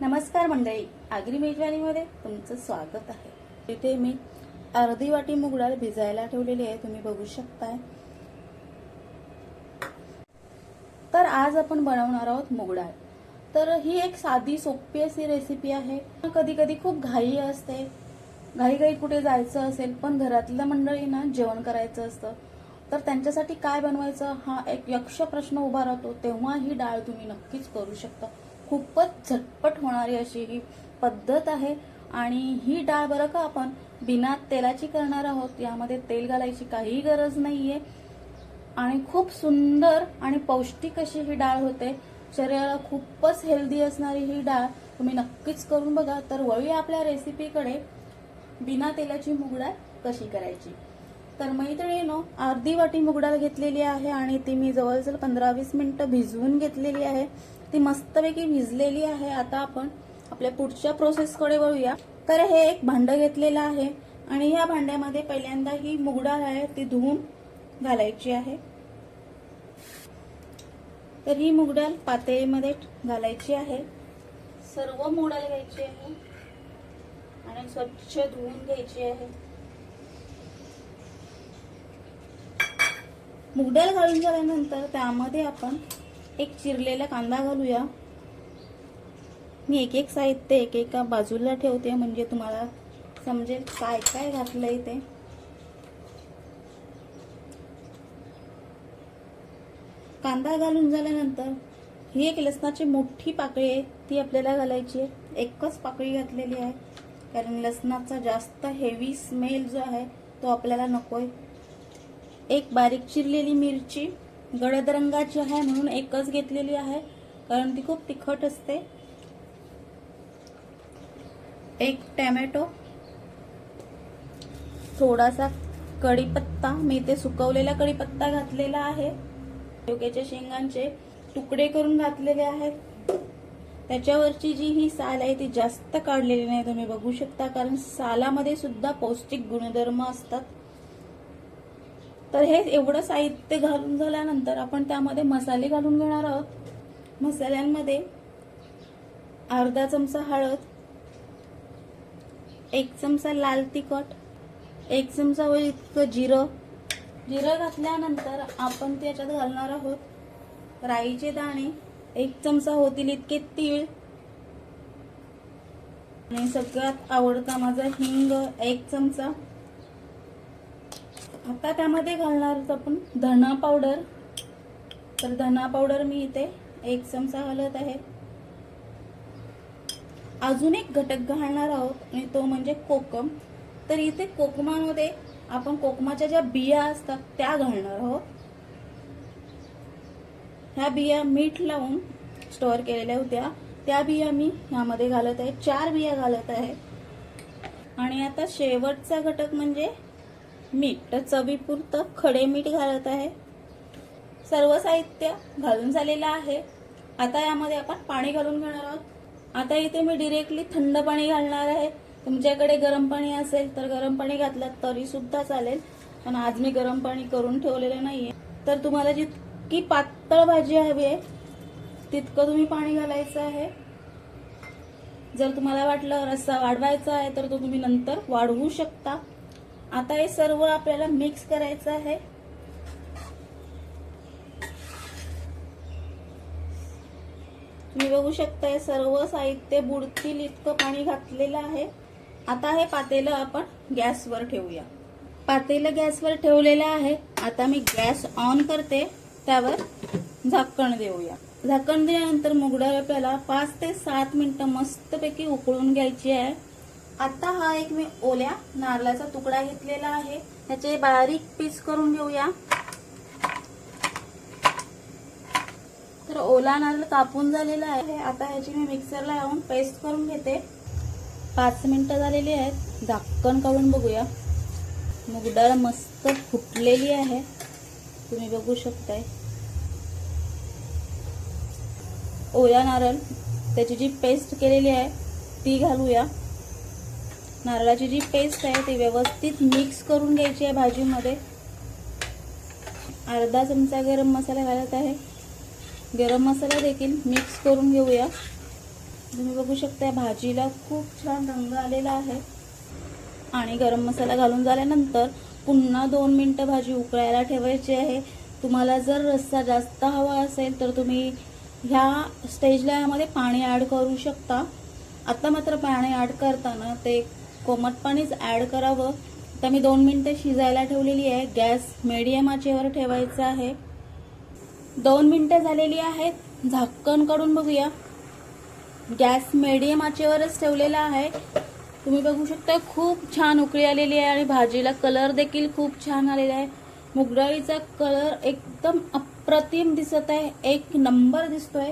नमस्कार मंडळी आगरी मेजवानीमध्ये तुमचं स्वागत आहे. इथे मी अर्धी वाटी मुगडाळ भिजायला ठेवलेली आहे तुम्ही बघू शकताय. तर आज आपण बनवणार आहोत मूग डाळ तर ही एक साधी सोपी अशी रेसिपी आहे. कधी कधी खूप घाई असते. घाई घाई कुठे जायचं असेल पण घरातल्या मंडळींना जेवण करायचं असतं. तर त्यांच्यासाठी काय बनवायचं हा एक यक्ष प्रश्न उभा राहतो. तेव्हा ही डाळ तुम्ही नक्कीच करू शकता. खूपच झटपट होणारी अशी ही पद्धत आहे. आणि ही डाळ बरं का आपण बिना तेलाची करणार आहोत यामध्ये तेल घालायची काही गरज नाहीये. आणि खूप सुंदर आणि पौष्टिक अशी ही डाळ होते. शरीराला खूपच हेल्दी असणारी ही डाळ तुम्ही नक्कीच करून बघा. तर वळूया आपल्या रेसिपीकडे बिना तेलाची मुगडाळ कशी करायची? तर मैत्रिणीनो अर्धी वाटी मुगडाळ घेतलेली आहे आणि ती मी जवळजवळ पंधरा वीस मिनिटं भिजवून घेतलेली आहे. ती मस्तपैकी भिजलेली आहे. आता आपण आपल्या पुढच्या प्रोसेसकडे वळूया. तर हे एक भांडं घेतलेलं आहे आणि या भांड्यामध्ये पहिल्यांदा ही मुगडाळ आहे ती धुवून घालायची आहे. तर ही मुगडाळ पातळीमध्ये घालायची आहे. सर्व मुगडाळ घ्यायची आहे आणि स्वच्छ धुवून घ्यायची आहे. मुगडाल घालून झाल्यानंतर त्यामध्ये आपण एक चिरलेला कांदा घालूया. मी एक एक साहित्य एक एका बाजूला ठेवते म्हणजे तुम्हाला समजेल काय काय घातलंय ते. कांदा घालून झाल्यानंतर ही एक लसणाची मोठी पाकळी आहे ती आपल्याला घालायची आहे. एकच पाकळी घातलेली आहे कारण लसणाचा जास्त हेवी स्मेल जो आहे तो आपल्याला नकोय. एक बारीक चिरलेली मिरची गडद रंगाची आहे म्हणून एकच घेतलेली आहे कारण ती खूप तिखट असते. एक टॅमॅटो थोडासा कढीपत्ता मी ते सुकवलेला कढीपत्ता घातलेला आहे. योग्याच्या शेंगांचे तुकडे करून घातलेले आहेत. त्याच्यावरची जी ही साल आहे ती जास्त काढलेली नाही तुम्ही बघू शकता कारण सालामध्ये सुद्धा पौष्टिक गुणधर्म असतात. तर हे एवढं साहित्य घालून झाल्यानंतर आपण त्यामध्ये मसाले घालून घेणार आहोत. मसाल्यांमध्ये अर्धा चमचा हळद एक चमचा लाल तिखट एक चमचा इतकं जिरं. जिरं घातल्यानंतर आपण त्याच्यात घालणार आहोत राईचे दाणे. एक चमचा होतील इतके तीळ. आणि सगळ्यात आवडता माझा हिंग एक चमचा. आता त्यामध्ये घालणार आहोत आपण धना पावडर तर धना पावडर मी इथे एक चमचा घालत आहे. अजून एक घटक घालणार आहोत आणि तो म्हणजे कोकम. तर इथे कोकमामध्ये आपण कोकमाच्या ज्या बिया असतात त्या घालणार आहोत. ह्या बिया मीठ लावून स्टोअर केलेल्या होत्या. त्या बिया मी ह्यामध्ये घालत आहे. चार बिया घालत आहे. आणि आता शेवटचा घटक म्हणजे मीठ तर चवीपुरतं खडे मीठ घालत आहे. सर्व साहित्य घालून झालेलं आहे. आता यामध्ये आपण पाणी घालून घेणार आहोत. आता इथे मी डिरेक्टली थंड पाणी घालणार आहे. तुमच्याकडे गरम पाणी असेल तर गरम पाणी घातलं तरी सुद्धा चालेल. पण आज मी गरम पाणी करून ठेवलेलं नाहीये. तर तुम्हाला जितकी पातळ भाजी हवी आहे तितकं तुम्ही पाणी घालायचं आहे. जर तुम्हाला वाटलं रस्सा वाढवायचा आहे तर तो तुम्ही नंतर वाढवू शकता. आता हे सर्व आपल्याला मिक्स करायचं आहे. तुम्ही बघू शकताय सर्व साहित्य बुडतील इतकं पाणी घातलेलं आहे. आता हे पातेलं आपण गॅसवर ठेवूया. पातेलं गॅसवर ठेवलेलं आहे. आता मी गॅस ऑन करते. त्यावर झाकण देऊया. झाकण दिल्यानंतर मुगडाळ आपल्याला पाच ते सात मिनिटं मस्तपैकी उकळून घ्यायची आहे. आता हा एक मी ओल्या नारळाचा तुकडा घेतलेला आहे. त्याचे बारीक पीस करून घेऊया. तर ओला नारळ कापून झालेला आहे. आता ह्याची मी मिक्सरला लावून पेस्ट करून घेते. पाच मिनिटं झालेली आहेत. झाकण काढून बघूया. मुगडाळ मस्त फुटलेली आहे. तुम्ही बघू शकताय. ओला नारळ त्याची जी पेस्ट केलेली आहे ती घालूया. नारळाची जी पेस्ट आहे ती व्यवस्थित मिक्स करून घ्यायची आहे भाजीमध्ये. अर्धा चमचा गरम मसाला घालत आहे. गरम मसाला देखील मिक्स करून घेऊया. तुम्ही बघू शकता भाजीला खूप छान रंग आलेला आहे. आणि गरम मसाला घालून झाल्यानंतर पुन्हा दोन मिनटं भाजी उकळायला ठेवायची आहे. तुम्हाला जर रस्सा जास्त हवा असेल तर तुम्ही ह्या स्टेजला यामध्ये पाणी ॲड करू शकता. आता मात्र पाणी ॲड करताना ते कोमट पाणीच ॲड करावं. तर मी दोन मिनटं शिजायला ठेवलेली आहे. गॅस मिडियम आचेवर ठेवायचा आहे. दोन मिनटं झालेली आहेत. झाकण काढून बघूया. गॅस मिडियम आचेवरच ठेवलेला आहे. तुम्ही बघू शकता खूप छान उकळी आलेली आहे आणि भाजीला कलर देखील खूप छान आलेला आहे. मुगडाळीचा कलर एकदम अप्रतिम दिसत आहे. एक नंबर दिसतोय.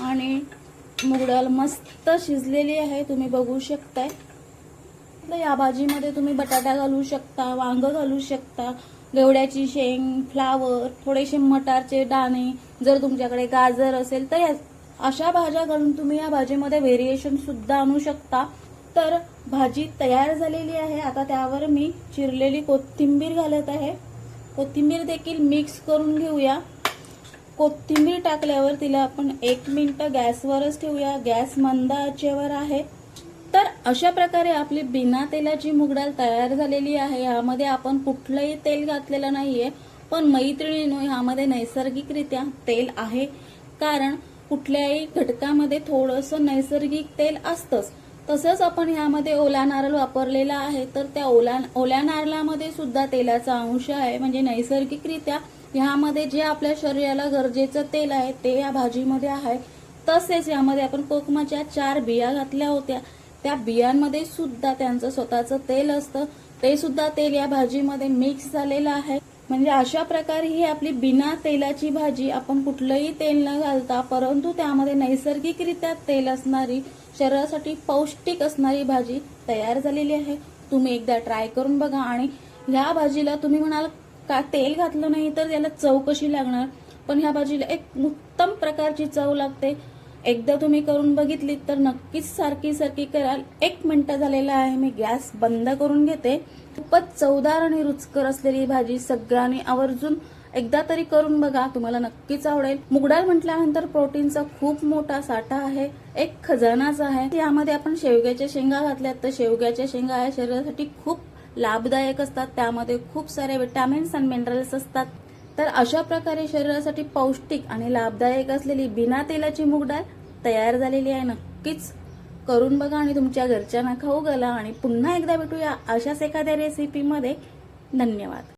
आणि मुगडाळ मस्त शिजलेली आहे तुम्ही बघू शकताय. तर या भाजीमध्ये तुम्ही बटाटा घालू शकता वांग घालू शकता गेवड्याची शेंग फ्लावर थोडेसे मटारचे दाणे जर तुमच्याकडे गाजर असेल तर या अशा भाज्या घालून तुम्ही या भाजीमध्ये व्हेरिएशन सुद्धा आणू शकता. तर भाजी तयार झालेली आहे. आता त्यावर मी चिरलेली कोथिंबीर घालत आहे. कोथिंबीर देखील मिक्स करून घेऊया. कोथिंबीर टाकल्यावर तिला आपण एक मिनटं गॅसवरच ठेवूया. गॅस मंद आचेवर आहे. तर अशा प्रकारे आपली बिना तेलाची मुगडाल तयार झालेली आहे. यामध्ये आपण कुठलंही तेल घातलेलं नाहीये पण मैत्रिणीनो ह्यामध्ये नैसर्गिकरित्या तेल आहे. कारण कुठल्याही घटकामध्ये थोडंसं नैसर्गिक तेल असतंच. तसंच आपण ह्यामध्ये ओला नारळ वापरलेला आहे तर त्या ओला ओल्या नारळामध्ये सुद्धा तेलाचा अंश आहे. म्हणजे नैसर्गिकरित्या ह्यामध्ये जे आपल्या शरीराला गरजेचं तेल आहे ते या भाजीमध्ये आहे. तसेच यामध्ये आपण कोकमाच्या चार बिया घातल्या होत्या. त्या बियांमध्ये सुद्धा त्यांचं स्वतःचं तेल असतं. ते सुद्धा तेल या भाजीमध्ये मिक्स झालेलं आहे. म्हणजे अशा प्रकारे ही आपली बिना तेलाची भाजी आपण कुठलंही तेल न घालता परंतु त्यामध्ये नैसर्गिकरित्या तेल असणारी शरीरासाठी पौष्टिक असणारी भाजी तयार झालेली आहे. तुम्ही एकदा ट्राय करून बघा आणि ह्या भाजीला तुम्ही म्हणाल का तेल घातलं नाही तर त्याला चव कशी लागणार? पण ह्या भाजीला एक उत्तम प्रकारची चव लागते. एकदा तुम्ही करून बघितली तर नक्कीच सारखी सारखी कराल. एक मिनटं झालेला आहे मी गॅस बंद करून घेते. खूपच चवदार आणि रुचकर असलेली भाजी सगळ्यांनी आवर्जून एकदा तरी करून बघा तुम्हाला नक्कीच आवडेल. मुगडाळ म्हटल्यानंतर प्रोटीनचा खूप मोठा साठा आहे एक खजानाच आहे. यामध्ये आपण शेवग्याच्या शेंगा घातल्यात तर शेवग्याच्या शेंगा या शरीरासाठी खूप लाभदायक असतात. त्यामध्ये खूप सारे विटॅमिन्स आणि मिनरल्स असतात. तर अशा प्रकारे शरीरासाठी पौष्टिक आणि लाभदायक असलेली बिना तेलाची मूग डाळ तयार झालेली आहे. नक्कीच करून बघा आणि तुमच्या घरच्यांना खाऊ घाला. आणि पुन्हा एकदा भेटूया अशाच एखाद्या रेसिपीमध्ये धन्यवाद.